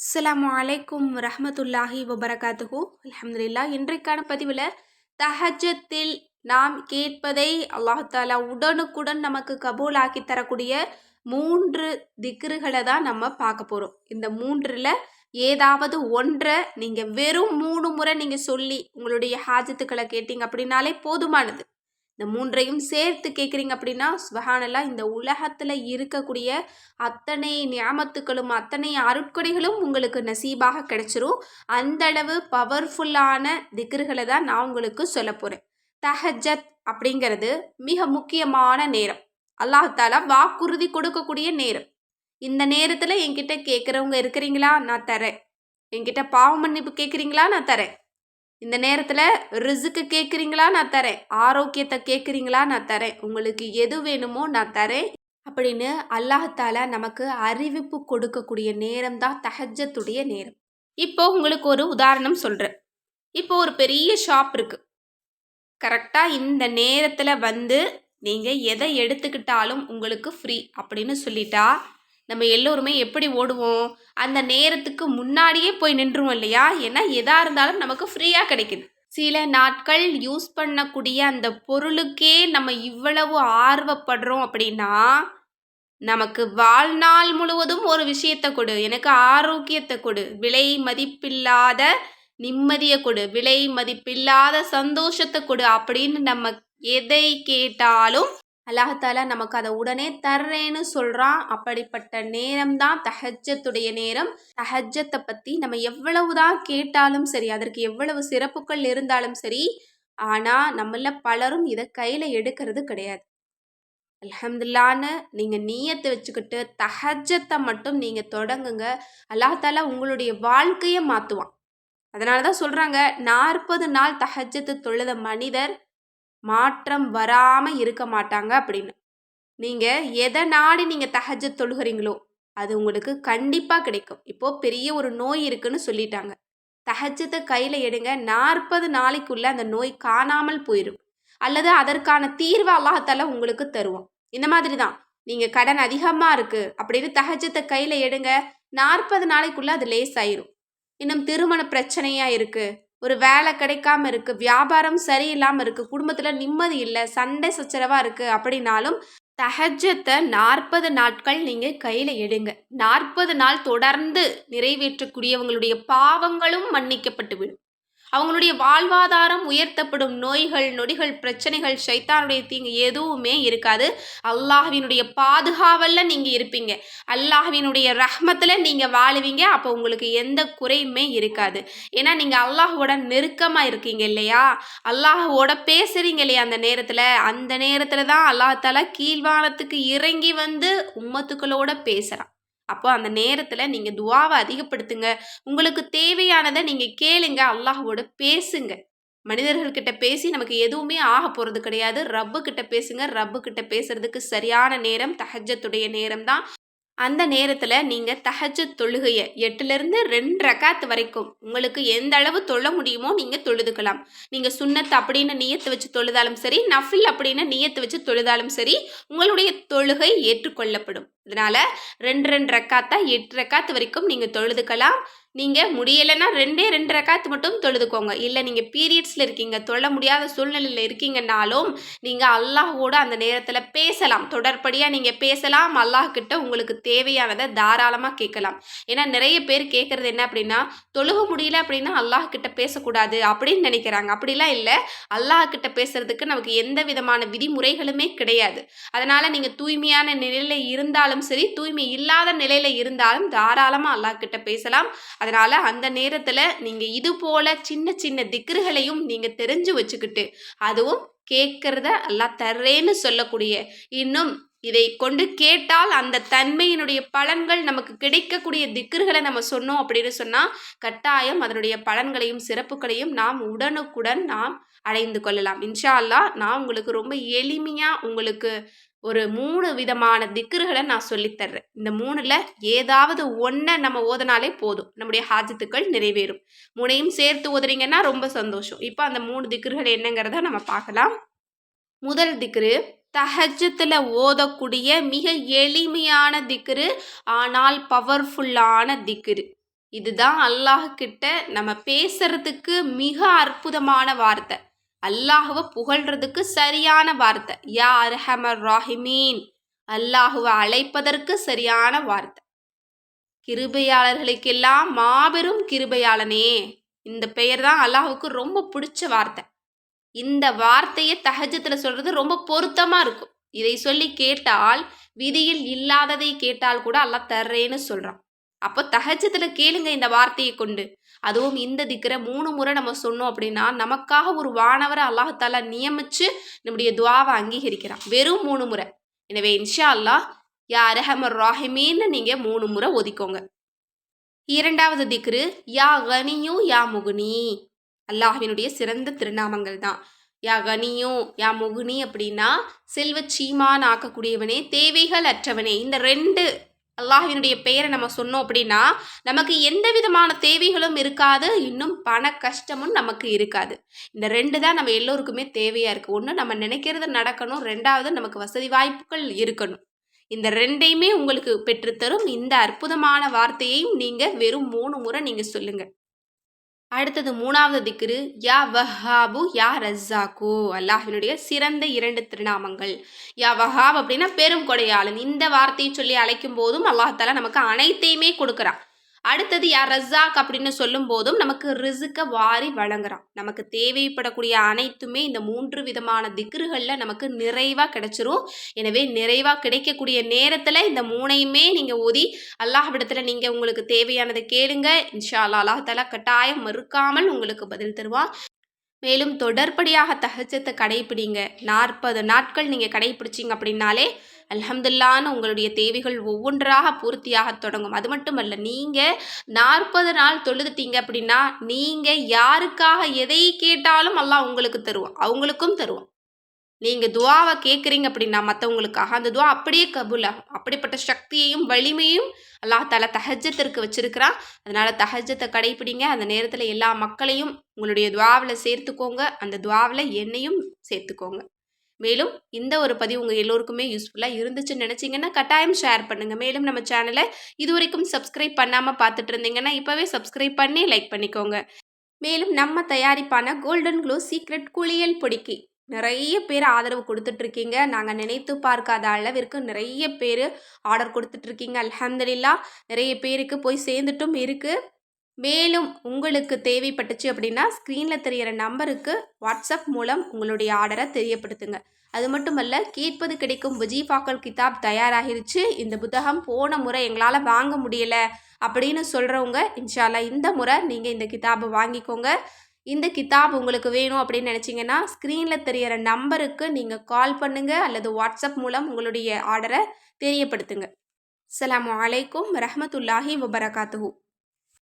அஸ்லாம் அலைக்கும் ரஹமத்துல்லாஹி வபரகாத்துஹு. அலமதுல்லா இன்றைக்கான பதிவில் தஹஜத்தில் நாம் கேட்பதை அல்லாஹ் தாலா உடனுக்குடன் நமக்கு கபூலாக்கி தரக்கூடிய மூன்று திக்ருகளை தான் நம்ம பார்க்க போகிறோம் இந்த மூன்றில் ஏதாவது ஒன்றை நீங்கள் வெறும் மூணு முறை நீங்கள் சொல்லி உங்களுடைய ஹாஜத்துக்களை கேட்டீங்க அப்படின்னாலே போதுமானது. இந்த மூன்றையும் சேர்த்து கேட்குறீங்க அப்படின்னா சுபஹானல்லா இந்த உலகத்தில் இருக்கக்கூடிய அத்தனை ஞாபத்துக்களும் அத்தனை அருட்கொடைகளும் உங்களுக்கு நசீபாக கிடைச்சிரும். அந்தளவு பவர்ஃபுல்லான திக்ருகளை தான் நான் உங்களுக்கு சொல்ல போகிறேன் தஹஜத் அப்படிங்கிறது மிக முக்கியமான நேரம். அல்லாஹாலா வாக்குறுதி கொடுக்கக்கூடிய நேரம். இந்த நேரத்தில் என்கிட்ட கேட்குறவங்க இருக்கிறீங்களா? நான் தரேன் என்கிட்ட பாவ மன்னிப்பு கேட்குறீங்களா நான் தரேன் இந்த நேரத்தில் ரிசுக்கு கேட்குறீங்களா நான் தரேன். ஆரோக்கியத்தை கேட்குறீங்களா நான் தரேன். உங்களுக்கு எது வேணுமோ நான் தரேன். அப்படின்னு அல்லாஹால நமக்கு அறிவிப்பு கொடுக்கக்கூடிய நேரம் தான் தஹஜத்துடைய நேரம். இப்போ உங்களுக்கு ஒரு உதாரணம் சொல்கிறேன் இப்போ ஒரு பெரிய ஷாப் இருக்குது கரெக்டாக இந்த நேரத்தில் வந்து நீங்கள் எதை எடுத்துக்கிட்டாலும் உங்களுக்கு ஃப்ரீ அப்படின்னு சொல்லிட்டா நம்ம எல்லோருமே எப்படி ஓடுவோம்? அந்த நேரத்துக்கு முன்னாடியே போய் நின்றுவோம் இல்லையா? ஏன்னா எதாக இருந்தாலும் நமக்கு ஃப்ரீயாக கிடைக்குது. சில நாட்கள் யூஸ் பண்ணக்கூடிய அந்த பொருளுக்கே நம்ம இவ்வளவு ஆர்வப்படுறோம் அப்படின்னா நமக்கு வாழ்நாள் முழுவதும் ஒரு விஷயத்தை கொடு. எனக்கு ஆரோக்கியத்தை கொடு. விலை மதிப்பில்லாத நிம்மதியை கொடு. விலை மதிப்பில்லாத சந்தோஷத்தை கொடு அப்படின்னு நம்ம எதை கேட்டாலும் அல்லாஹால நமக்கு அதை உடனே தர்றேன்னு சொல்கிறான் அப்படிப்பட்ட நேரம் தான் தஹஜத்துடைய நேரம். தஹஜத்தை பற்றி நம்ம எவ்வளவு தான் கேட்டாலும் சரி அதற்கு எவ்வளவு சிறப்புகள் இருந்தாலும் சரி ஆனால் நம்மள பலரும் இதை கையில் எடுக்கிறது கிடையாது. அலமதுல்லான்னு நீங்கள் நீயத்தை வச்சுக்கிட்டு தஹஜத்தை மட்டும் நீங்கள் தொடங்குங்க. அல்லாஹால உங்களுடைய வாழ்க்கையை மாற்றுவான் அதனால தான் சொல்கிறாங்க நாற்பது நாள் தஹஜத்தை தொழுத மனிதர் மாற்றம் வராமல் இருக்க மாட்டாங்க அப்படின்னு. நீங்கள் எதை நாடி நீங்கள் தகஜ தொழுகிறீங்களோ அது உங்களுக்கு கண்டிப்பாக கிடைக்கும். இப்போது பெரிய ஒரு நோய் இருக்குன்னு சொல்லிட்டாங்க. தகஜத்தை கையில் எடுங்க நாற்பது நாளைக்குள்ளே அந்த நோய் காணாமல் போயிடும் அல்லது அதற்கான தீர்வு அல்லாஹத்தால உங்களுக்கு தருவோம் இந்த மாதிரி தான். நீங்கள் கடன் அதிகமாக இருக்குது அப்படின்னு தகஜத்தை கையில் எடுங்க நாற்பது நாளைக்குள்ளே அது லேஸ் ஆயிரும் இன்னும் திருமண பிரச்சனையாக இருக்குது ஒரு வேலை கிடைக்காம இருக்குது வியாபாரம் சரியில்லாமல் இருக்குது குடும்பத்தில் நிம்மதி இல்லை சண்டை சச்சரவாக இருக்குது அப்படின்னாலும் தஹஜத்தை நாற்பது நாட்கள் நீங்கள் கையில் எடுங்க. நாற்பது நாள் தொடர்ந்து நிறைவேற்றக்கூடியவங்களுடைய பாவங்களும் மன்னிக்கப்பட்டு விடும் அவங்களுடைய வாழ்வாதாரம் உயர்த்தப்படும் நோய்கள் நொடிகள் பிரச்சனைகள் சைத்தானுடைய தீங்கு எதுவுமே இருக்காது. அல்லாஹ்வினுடைய பாதுகாவல்ல நீங்கள் இருப்பீங்க. அல்லாஹ்வினுடைய ரஹ்மத்தில் நீங்கள் வாழுவீங்க. அப்போ உங்களுக்கு எந்த குறையுமே இருக்காது. ஏன்னா நீங்கள் அல்லாஹோட நெருக்கமாக இருக்கீங்க இல்லையா? அல்லாஹோட பேசுகிறீங்க இல்லையா அந்த நேரத்தில்? அந்த நேரத்தில் தான் அல்லாஹால கீழ்வானத்துக்கு இறங்கி வந்து உம்மத்துக்களோட பேசுகிறான் அப்போ அந்த நேரத்தில் நீங்கள் துவாவை அதிகப்படுத்துங்க. உங்களுக்கு தேவையானதை நீங்கள் கேளுங்க. அல்லாஹோட பேசுங்க. மனிதர்கள்கிட்ட பேசி நமக்கு எதுவுமே ஆக போகிறது கிடையாது. ரப்பு கிட்ட பேசுங்க. ரப்பு கிட்ட பேசுறதுக்கு சரியான நேரம் தஹஜத்துடைய நேரம் தான் அந்த நேரத்தில் நீங்கள் தஹஜ தொழுகையை எட்டுலேருந்து ரெண்டு ரக்காத்து வரைக்கும் உங்களுக்கு எந்த அளவு தொழ முடியுமோ நீங்கள் தொழுதுக்கலாம். நீங்கள் சுண்ணத் அப்படின்னு நீயத்து வச்சு தொழுதாலும் சரி நஃபில் அப்படின்னு நீயத்து வச்சு தொழுதாலும் சரி உங்களுடைய தொழுகை ஏற்றுக்கொள்ளப்படும். இதனால் ரெண்டு ரெண்டு ரக்காத்தா எட்டு ரக்காத்து வரைக்கும் நீங்கள் தொழுதுக்கலாம். நீங்கள் முடியலைன்னா ரெண்டே ரெண்டு ரக்காத்து மட்டும் தொழுதுக்கோங்க. இல்லை நீங்கள் பீரியட்ஸில் இருக்கீங்க தொழ முடியாத சூழ்நிலையில் இருக்கீங்கன்னாலும் நீங்கள் அல்லாஹோட அந்த நேரத்தில் பேசலாம். தொடர்படியாக நீங்கள் பேசலாம். அல்லாஹ்கிட்ட உங்களுக்கு தேவையானதை தாராளமாக கேட்கலாம். ஏன்னா நிறைய பேர் கேட்குறது என்ன அப்படின்னா தொழுக முடியல அப்படின்னா அல்லாஹ்கிட்ட பேசக்கூடாது அப்படின்னு நினைக்கிறாங்க. அப்படிலாம் இல்லை. அல்லாஹ்கிட்ட பேசுறதுக்கு நமக்கு எந்த விதமான விதிமுறைகளுமே கிடையாது. அதனால் நீங்கள் தூய்மையான நிலையில் இருந்தாலும் சரி தூய்மை இல்லாத நிலையில் இருந்தாலும் தாராளமாக அல்லாஹ்கிட்ட பேசலாம். அதனால் அந்த நேரத்தில் நீங்கள் இது போல் சின்ன சின்ன திக்ருகளையும் நீங்கள் தெரிஞ்சு வச்சுக்கிட்டு அதுவும் கேட்குறத எல்லாம் தர்றேன்னு சொல்லக்கூடிய இன்னும் இதை கொண்டு கேட்டால் அந்த தன்மையினுடைய பலன்கள் நமக்கு கிடைக்கக்கூடிய திக்கர்களை நம்ம சொன்னோம் அப்படின்னு சொன்னால் கட்டாயம் அதனுடைய பலன்களையும் சிறப்புகளையும் நாம் உடனுக்குடன் நாம் அடைந்து கொள்ளலாம். இன்ஷா அல்லா நான் உங்களுக்கு ரொம்ப எளிமையாக உங்களுக்கு ஒரு மூணு விதமான திக்கர்களை நான் சொல்லித்தர்றேன் இந்த மூணில் ஏதாவது ஒன்றை நம்ம ஓதனாலே போதும். நம்முடைய ஹாஜத்துக்கள் நிறைவேறும். மூணையும் சேர்த்து ஓதுறீங்கன்னா ரொம்ப சந்தோஷம். இப்போ அந்த மூணு திக்கர்கள் என்னங்கிறத நம்ம பார்க்கலாம். முதல் திக்ரு தஹஜத்தில் ஓதக்கூடிய மிக எளிமையான திக்ரு ஆனால் பவர்ஃபுல்லான திக்ரு. இதுதான் அல்லாஹ் கிட்ட நம்ம பேசுறதுக்கு மிக அற்புதமான வார்த்தை. அல்லாஹுவை புகழ்றதுக்கு சரியான வார்த்தை. யா அர்ஹமர் ராஹிமீன். அல்லாஹுவை அழைப்பதற்கு சரியான வார்த்தை. கிருபையாளர்களுக்கெல்லாம் மாபெரும் கிருபையாளனே. இந்த பெயர் தான் அல்லாஹுக்கு ரொம்ப பிடிச்ச வார்த்தை. இந்த வார்த்தையை தஹஜத்தில் சொல்றது ரொம்ப பொருத்தமாக இருக்கும். இதை சொல்லி கேட்டால் விதியில் இல்லாததை கேட்டால் கூட அல்லாஹ் தர்றேன்னு சொல்கிறான் அப்போ தஹஜத்தில் கேளுங்க இந்த வார்த்தையை கொண்டு. அதுவும் இந்த திக்கிற மூணு முறை நம்ம சொன்னோம் அப்படின்னா நமக்காக ஒரு வானவரை அல்லாஹால நியமிச்சு நம்முடைய துவாவை அங்கீகரிக்கிறான். வெறும் மூணு முறை. எனவே இன்ஷா அல்லாஹ் யா அரஹமர் ராஹிமீன்னு நீங்கள் மூணு முறை ஒதுக்கோங்க. இரண்டாவது திக்ரு யா கனியு யா முகுனி. அல்லாஹினுடைய சிறந்த திருநாமங்கள் தான் யா கனியோ யா முகுனி அப்படின்னா செல்வ சீமான் ஆக்கக்கூடியவனே தேவைகள் அற்றவனே. இந்த ரெண்டு அல்லாஹினுடைய பெயரை நம்ம சொன்னோம் அப்படின்னா நமக்கு எந்த விதமான தேவைகளும் இருக்காது இன்னும் பண கஷ்டமும் நமக்கு இருக்காது. இந்த ரெண்டு தான் நம்ம எல்லோருக்குமே தேவையாக இருக்குது ஒன்று நம்ம நினைக்கிறது நடக்கணும் ரெண்டாவது நமக்கு வசதி வாய்ப்புகள் இருக்கணும். இந்த ரெண்டையுமே உங்களுக்கு பெற்றுத்தரும். இந்த அற்புதமான வார்த்தையையும் நீங்கள் வெறும் மூணு முறை நீங்கள் சொல்லுங்கள் அடுத்தது மூணாவது திக்ரு யா வஹாபு யா ரஸ்ஸாக்கு. அல்லாஹினுடைய சிறந்த இரண்டு திருநாமங்கள். யா வஹாப் அப்படின்னா பெரும் கொடையாளன். இந்த வார்த்தையை சொல்லி அழைக்கும் போதும் அல்லாஹால நமக்கு அனைத்தையுமே கொடுக்குறான். அடுத்தது யார்? ரஸாக் அப்படின்னு சொல்லும் போதும் நமக்கு ரிசுக்க வாரி வழங்குறான். நமக்கு தேவைப்படக்கூடிய அனைத்துமே இந்த மூன்று விதமான திக்ருகளில் நமக்கு நிறைவாக கிடைச்சிரும். எனவே நிறைவாக கிடைக்கக்கூடிய நேரத்தில் இந்த மூணையுமே நீங்கள் ஓதி அல்லாஹ்விடத்தில் நீங்கள் உங்களுக்கு தேவையானதை கேளுங்க. இன்ஷா அல்லா அல்லாஹாலா கட்டாயம் மறுக்காமல் உங்களுக்கு பதில் தருவான். மேலும் தொடர்படியாக தகச்சத்தை கடைப்பிடிங்க. நாற்பது நாட்கள் நீங்கள் கடைப்பிடிச்சிங்க அப்படின்னாலே அல்ஹம்துல்லான்னு உங்களுடைய தேவைகள் ஒவ்வொன்றாக பூர்த்தியாக தொடங்கும். அது மட்டுமல்ல நீங்கள் நாற்பது நாள் தொழுதுட்டீங்க அப்படின்னா நீங்கள் யாருக்காக எதை கேட்டாலும் எல்லாம் உங்களுக்கு தருவோம் அவங்களுக்கும் தருவோம் நீங்கள் துவாவை கேட்குறீங்க அப்படின்னா மற்றவங்களுக்காக அந்த துவா அப்படியே கபூலாகும். அப்படிப்பட்ட சக்தியையும் வலிமையும் அல்லாஹ் தல தஹஜத்திற்கு வச்சிருக்கிறான் அதனால் தஹஜத்தை கடைப்பிடிங்க. அந்த நேரத்தில் எல்லா மக்களையும் உங்களுடைய துவாவில் சேர்த்துக்கோங்க. அந்த துவாவில் என்னையும் சேர்த்துக்கோங்க. மேலும் இந்த ஒரு பதிவு உங்கள் எல்லோருக்குமே யூஸ்ஃபுல்லாக இருந்துச்சுன்னு நினச்சிங்கன்னா கட்டாயம் ஷேர் பண்ணுங்கள் மேலும் நம்ம சேனலை இது வரைக்கும் சப்ஸ்கிரைப் பண்ணாமல் பார்த்துட்டு இருந்தீங்கன்னா இப்போவே சப்ஸ்கிரைப் பண்ணி லைக் பண்ணிக்கோங்க. மேலும் நம்ம தயாரிப்பான கோல்டன் க்ளோ சீக்ரெட் குளியல் பொடிக்கு நிறைய பேர் ஆதரவு கொடுத்துட்ருக்கீங்க. நாங்கள் நினைத்து பார்க்காத அளவிற்கு நிறைய பேர் ஆர்டர் கொடுத்துட்ருக்கீங்க. அலமதுல்லா நிறைய பேருக்கு போய் சேர்ந்துட்டும் இருக்குது மேலும் உங்களுக்கு தேவைப்பட்டுச்சு அப்படின்னா ஸ்க்ரீனில் தெரிகிற நம்பருக்கு வாட்ஸ்அப் மூலம் உங்களுடைய ஆர்டரை தெரியப்படுத்துங்க. அது மட்டுமல்ல கேட்பது கிடைக்கும் விஜிபாக்கல் கிதாப் தயாராகிருச்சு. இந்த புத்தகம் போன முறை எங்களால் வாங்க முடியலை அப்படின்னு சொல்கிறவங்க இன்ஷால்லா இந்த முறை நீங்கள் இந்த கிதாபை வாங்கிக்கோங்க. இந்த கிதாப் உங்களுக்கு வேணும் அப்படின்னு நினச்சிங்கன்னா ஸ்க்ரீனில் தெரிகிற நம்பருக்கு நீங்கள் கால் பண்ணுங்கள் அல்லது வாட்ஸ்அப் மூலம் உங்களுடைய ஆர்டரை தெரியப்படுத்துங்க. அலாம் வலைக்கம் ரஹமத்துல்லாஹி வபரகாத்துஹூ.